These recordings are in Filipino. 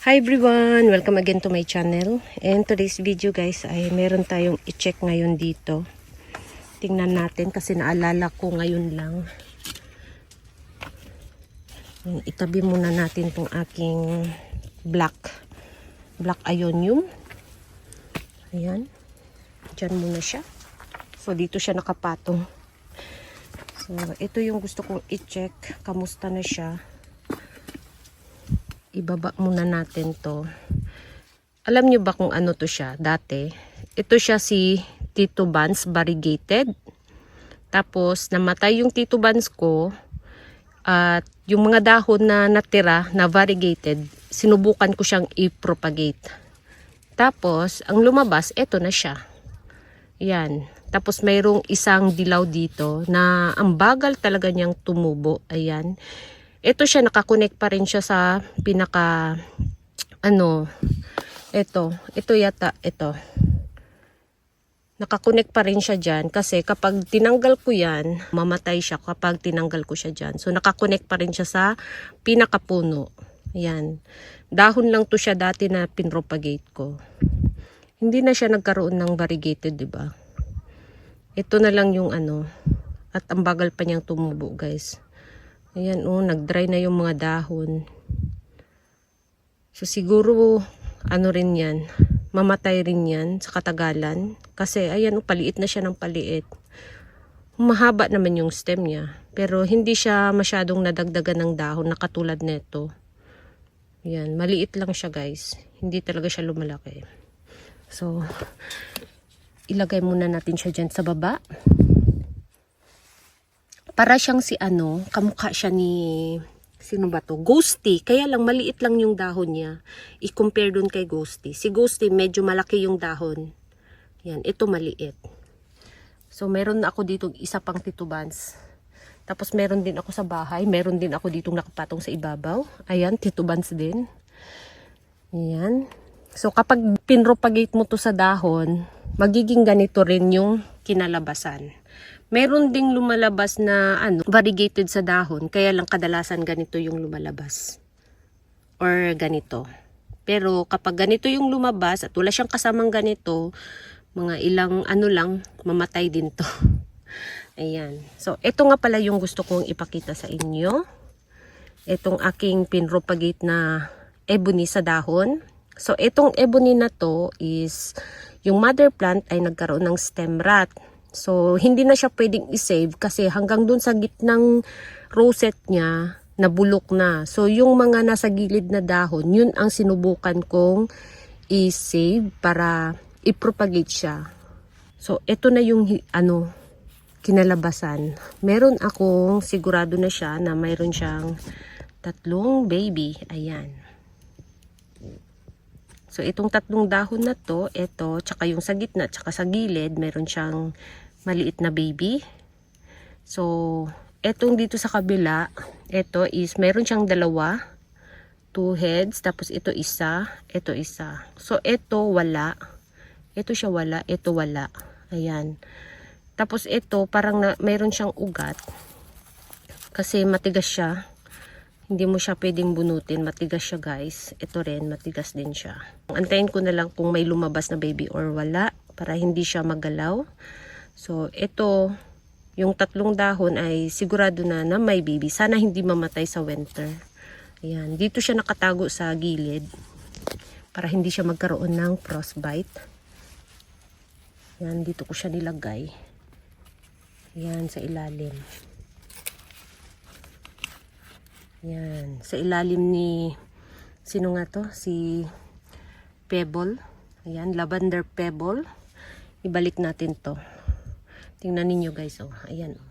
Hi everyone! Welcome again to my channel. And today's video guys ay meron tayong i-check ngayon dito. Tingnan natin kasi naalala ko ngayon lang. Itabi muna natin tong aking black black ionium. Ayan. Diyan muna siya. So dito siya nakapatong. So ito yung gusto kong i-check. Kamusta na siya ibaba muna natin to. Alam nyo ba kung ano to siya dati? Ito siya si Tito Vance variegated. Tapos namatay yung Tito Vance ko at yung mga dahon na natira na variegated, sinubukan ko siyang i-propagate. Tapos ang lumabas, ito na siya. Yan. Tapos mayroong isang dilaw dito na ang bagal talaga niyang tumubo. Ayan ito siya nakakonect pa rin siya sa pinaka ano ito ito yata ito nakakonect pa rin siya dyan kasi kapag tinanggal ko yan mamatay siya kapag tinanggal ko siya dyan. So nakakonect pa rin siya sa pinakapuno. Yan. Dahon lang to siya dati na pinropagate ko. Hindi na siya nagkaroon ng variegated di ba? Ito na lang yung ano at ang bagal pa niyang tumubo guys Ayan oh, nag-dry na yung mga dahon. So siguro, ano rin yan, mamatay rin yan sa katagalan. Kasi ayan oh, paliit na siya ng paliit. Mahaba naman yung stem niya. Pero hindi siya masyadong nadagdagan ng dahon na katulad nito. Ayan, maliit lang siya guys. Hindi talaga siya lumalaki. So, ilagay muna natin siya dyan sa baba para siyang si ano, kamukha siya ni sino ba to? Ghosty. Kaya lang maliit lang yung dahon niya. I-compare dun kay Ghosty. Si Ghosty medyo malaki yung dahon. Yan, ito maliit. So meron na ako dito isa pang titubans. Tapos meron din ako sa bahay. Meron din ako dito nakapatong sa ibabaw. Ayan, titubans din. Ayan. So kapag pinropagate mo to sa dahon, magiging ganito rin yung kinalabasan. Meron ding lumalabas na ano, variegated sa dahon, kaya lang kadalasan ganito yung lumalabas. Or ganito. Pero kapag ganito yung lumabas at wala siyang kasamang ganito, mga ilang ano lang, mamatay din to. Ayan. So, ito nga pala yung gusto kong ipakita sa inyo. Itong aking pinropagate na ebony sa dahon. So, itong ebony na to is, yung mother plant ay nagkaroon ng stem rot. So, hindi na siya pwedeng i-save kasi hanggang dun sa gitnang rosette niya, nabulok na. So, yung mga nasa gilid na dahon, yun ang sinubukan kong i-save para i-propagate siya. So, ito na yung ano, kinalabasan. Meron akong sigurado na siya na mayroon siyang tatlong baby. Ayan. So, itong tatlong dahon na to, ito, tsaka yung sa gitna, tsaka sa gilid, meron siyang maliit na baby. So, etong dito sa kabila, ito is, meron siyang dalawa, two heads, tapos ito isa, ito isa. So, ito wala. Ito siya wala, ito wala. Ayan. Tapos ito, parang na, meron siyang ugat. Kasi matigas siya. Hindi mo siya pwedeng bunutin. Matigas siya guys. Ito rin, matigas din siya. Antayin ko na lang kung may lumabas na baby or wala. Para hindi siya magalaw. So, ito, yung tatlong dahon ay sigurado na na may baby. Sana hindi mamatay sa winter. Ayan. Dito siya nakatago sa gilid. Para hindi siya magkaroon ng frostbite. Ayan, dito ko siya nilagay. Ayan, sa ilalim. Yan. Sa ilalim ni, sino nga to? Si Pebble. Ayan, lavender pebble. Ibalik natin to. Tingnan ninyo guys, oh. Ayan, oh.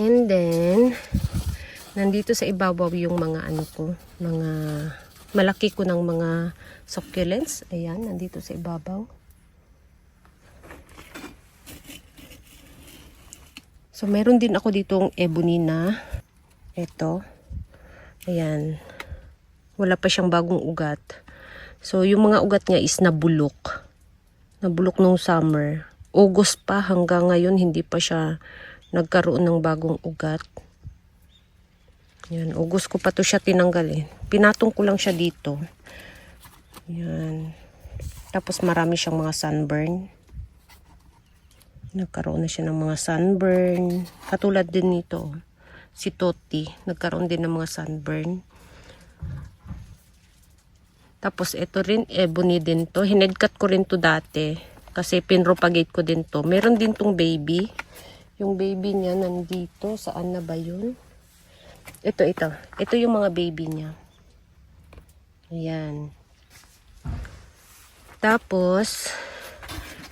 And then, nandito sa ibabaw yung mga ano ko, mga malaki ko ng mga succulents. Ayan, nandito sa ibabaw. So, meron din ako ditong ebony na ito. Ayan. Wala pa siyang bagong ugat. So, yung mga ugat niya is nabulok. Nabulok nung summer. August pa hanggang ngayon hindi pa siya nagkaroon ng bagong ugat. Yan, ugos ko pa to siya tinanggal eh. Pinatong ko lang siya dito. Yan. Tapos marami siyang mga sunburn. Nagkaroon na siya ng mga sunburn. Katulad din nito. Si Toti, nagkaroon din ng mga sunburn. Tapos ito rin, ebony din to. Hinedcut ko rin to dati. Kasi pinropagate ko din to. Meron din tong baby. Yung baby niya nandito. Saan na ba yun? Ito, ito. Ito yung mga baby niya. Ayan. Tapos,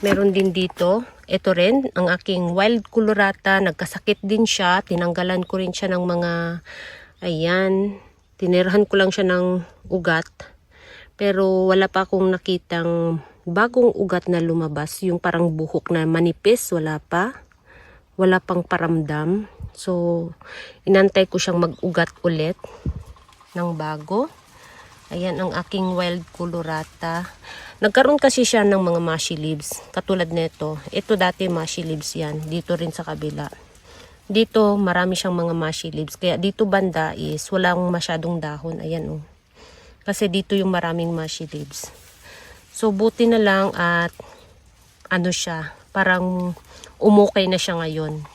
meron din dito. Ito rin, ang aking wild colorata. Nagkasakit din siya. Tinanggalan ko rin siya ng mga, ayan. Tinirahan ko lang siya ng ugat. Pero wala pa akong nakitang bagong ugat na lumabas. Yung parang buhok na manipis, wala pa. Wala pang paramdam. So, inantay ko siyang mag-ugat ulit ng bago. Ayan ang aking wild colorata. Nagkaroon kasi siya ng mga mushy leaves. Katulad nito. Ito dati mushy leaves yan. Dito rin sa kabila. Dito marami siyang mga mushy leaves. Kaya dito banda is walang masyadong dahon. Ayan oh. Kasi dito yung maraming mushy leaves. So buti na lang at ano siya. Parang umukay na siya ngayon.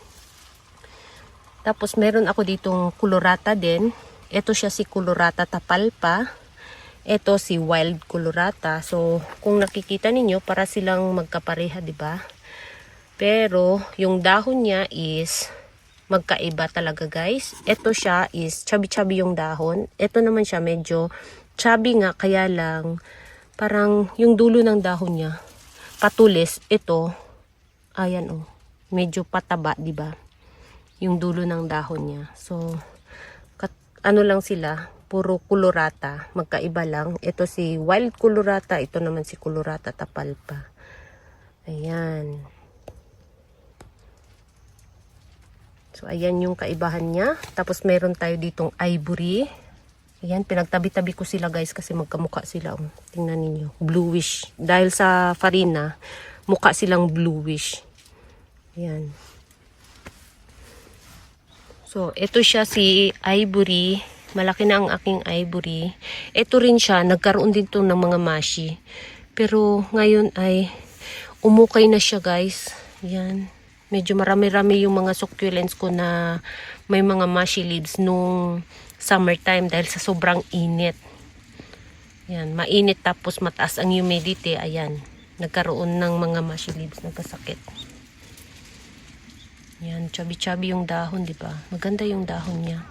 Tapos meron ako ditong colorata din. Ito siya si colorata tapalpa. Ito si wild colorata. So kung nakikita ninyo para silang magkapareha, 'di ba? Pero yung dahon niya is magkaiba talaga, guys. Ito siya is chubby-chubby yung dahon. Ito naman siya medyo chubby nga kaya lang parang yung dulo ng dahon niya patulis. Ito ayan oh. Medyo pataba, 'di ba? yung dulo ng dahon niya. So, kat, ano lang sila, puro kulurata, magkaiba lang. Ito si wild kulurata, ito naman si kulurata tapalpa. Ayan. So, ayan yung kaibahan niya. Tapos, meron tayo ditong ivory. Ayan, pinagtabi-tabi ko sila guys kasi magkamukha sila. Oh. Tingnan ninyo. Bluish. Dahil sa farina, mukha silang bluish. Ayan. So, ito siya si Ivory. Malaki na ang aking Ivory. Ito rin siya, nagkaroon din to ng mga mashi. Pero ngayon ay umukay na siya guys. Yan. Medyo marami-rami yung mga succulents ko na may mga mashi leaves nung summertime dahil sa sobrang init. Yan, mainit tapos mataas ang humidity. Ayan, nagkaroon ng mga mashi leaves, nagkasakit. Yan, chubby-chubby yung dahon, di ba? Maganda yung dahon niya.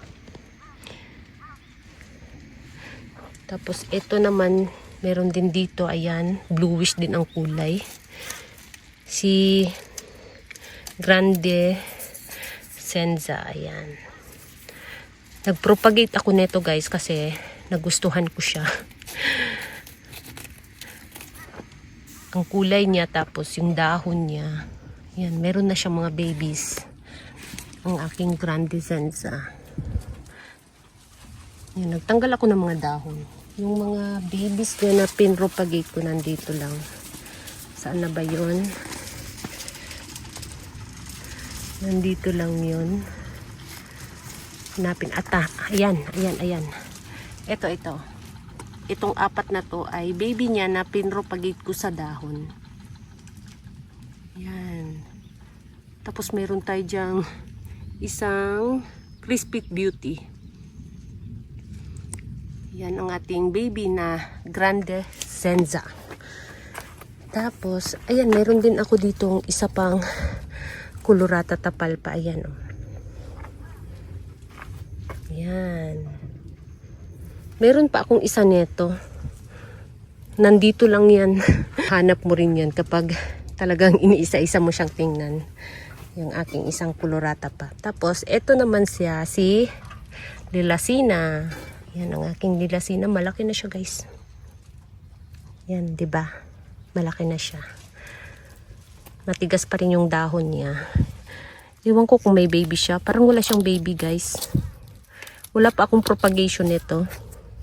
Tapos, ito naman, meron din dito, ayan, bluish din ang kulay. Si Grande Senza, ayan. Nagpropagate ako nito guys kasi nagustuhan ko siya. ang kulay niya tapos yung dahon niya yan, meron na siyang mga babies. Ang aking grande senza. Yan, nagtanggal ako ng mga dahon. Yung mga babies niya na pinropagate ko nandito lang. Saan na ba yun? Nandito lang yun. Hanapin. Ata, ayan, ayan, ayan. Ito, ito. Itong apat na to ay baby niya na pinropagate ko sa dahon. Yan. Tapos meron tayo dyang isang Crispy Beauty. Yan ang ating baby na Grande Senza. Tapos, ayan, meron din ako ditong isa pang Colorata Tapalpa. Ayan, oh. Ayan. Meron pa akong isa neto. Nandito lang yan. Hanap mo rin yan kapag talagang iniisa-isa mo siyang tingnan. Yung aking isang kolorata pa. Tapos, ito naman siya, si Lilasina. Yan ang aking Lilasina. Malaki na siya, guys. Yan, 'di ba? Malaki na siya. Matigas pa rin yung dahon niya. Iwan ko kung may baby siya. Parang wala siyang baby, guys. Wala pa akong propagation nito.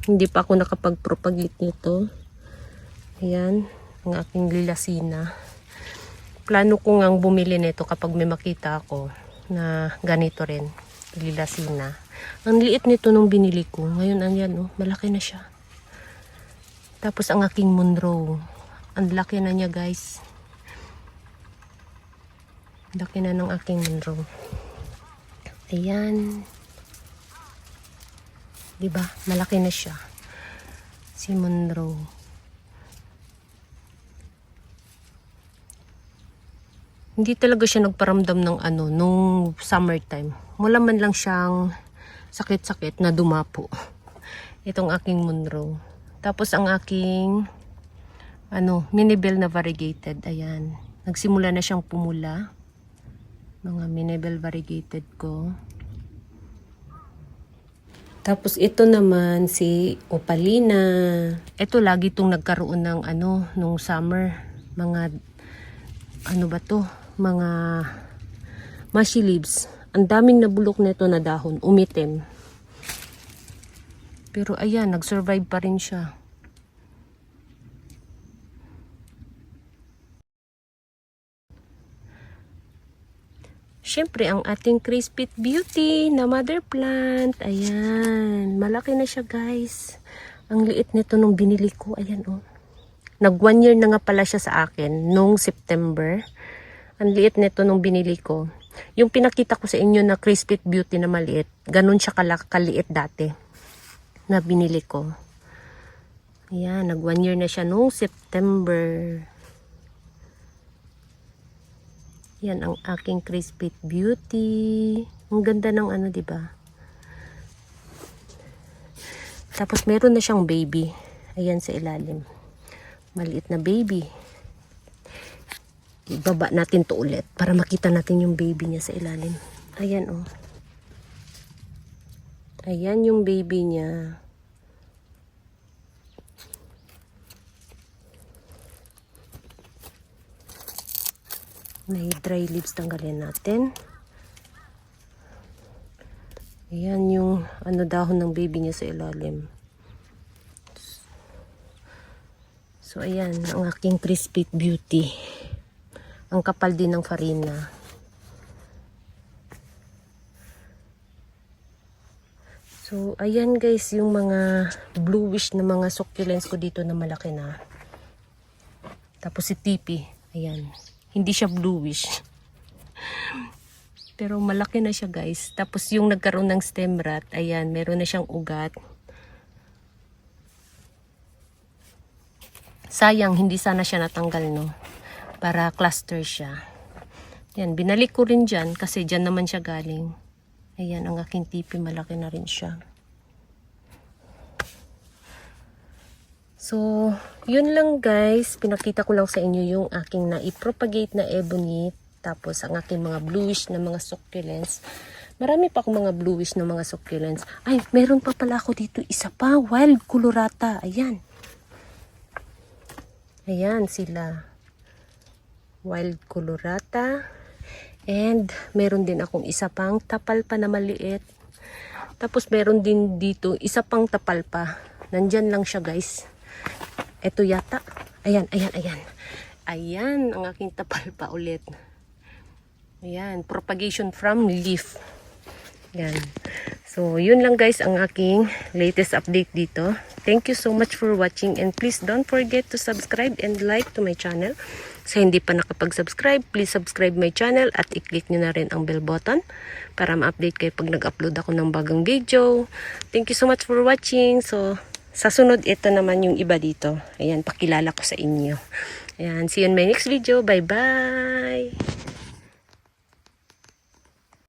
Hindi pa ako nakapag-propagate nito. Ayan, ang aking lilasina plano ko ngang bumili nito kapag may makita ako na ganito rin. Lilasina. Ang liit nito nung binili ko. Ngayon, ayan, oh, malaki na siya. Tapos ang aking Monroe. Ang laki na niya, guys. Laki na ng aking Monroe. Ayan. 'Di ba? Malaki na siya. Si Monroe. Hindi talaga siya nagparamdam ng ano nung summertime. Wala man lang siyang sakit-sakit na dumapo. Itong aking Monroe. Tapos ang aking ano, minibel na variegated. Ayan. Nagsimula na siyang pumula. Mga minibel variegated ko. Tapos ito naman si Opalina. Ito lagi itong nagkaroon ng ano, nung summer. Mga, ano ba to? Mga mushy leaves. Ang daming nabulok nito na dahon. Umitim. Pero ayan, nag-survive pa rin siya. Siyempre, ang ating Crispit Beauty na mother plant. Ayan. Malaki na siya, guys. Ang liit nito nung binili ko. Ayan, oh. Nag one year na nga pala siya sa akin nung September. Ang liit nito nung binili ko. Yung pinakita ko sa inyo na Crispit Beauty na maliit, ganun siya kala kaliit dati na binili ko. Ayan, nag one year na siya nung September. Yan ang aking Crispit Beauty. Ang ganda ng ano, 'di ba? Tapos meron na siyang baby. Ayan sa ilalim. Maliit na baby. Ibaba natin to ulit para makita natin yung baby niya sa ilalim. Ayan oh. Ayan yung baby niya. May dry leaves tanggalin natin. Ayan yung ano dahon ng baby niya sa ilalim. So ayan ang aking crispy beauty. Ang kapal din ng farina. So ayan guys yung mga bluish na mga succulents ko dito na malaki na. Tapos si Tipi, ayan. Hindi siya bluish. Pero malaki na siya guys. Tapos yung nagkaroon ng stem rot, ayan, meron na siyang ugat. Sayang, hindi sana siya natanggal, no? Para cluster siya. Yan, binalik ko rin dyan kasi dyan naman siya galing. Ayan, ang aking tipi, malaki na rin siya. So, yun lang guys. Pinakita ko lang sa inyo yung aking na-propagate na ebony. Tapos, ang aking mga bluish na mga succulents. Marami pa akong mga bluish na mga succulents. Ay, meron pa pala ako dito. Isa pa, wild colorata. Ayan. Ayan sila. Wild colorata. And, meron din akong isa pang tapal pa na maliit. Tapos, meron din dito isa pang tapal pa. Nandyan lang siya guys. Ito yata. Ayan, ayan, ayan. Ayan, ang aking tapal pa ulit. Ayan, propagation from leaf. Yan. So, yun lang guys ang aking latest update dito. Thank you so much for watching and please don't forget to subscribe and like to my channel. Sa hindi pa nakapag-subscribe, please subscribe my channel at i-click nyo na rin ang bell button para ma-update kayo pag nag-upload ako ng bagong video. Thank you so much for watching. So, sa sunod, ito naman yung iba dito. Ayan, pakilala ko sa inyo. Ayan, see you in my next video. Bye-bye!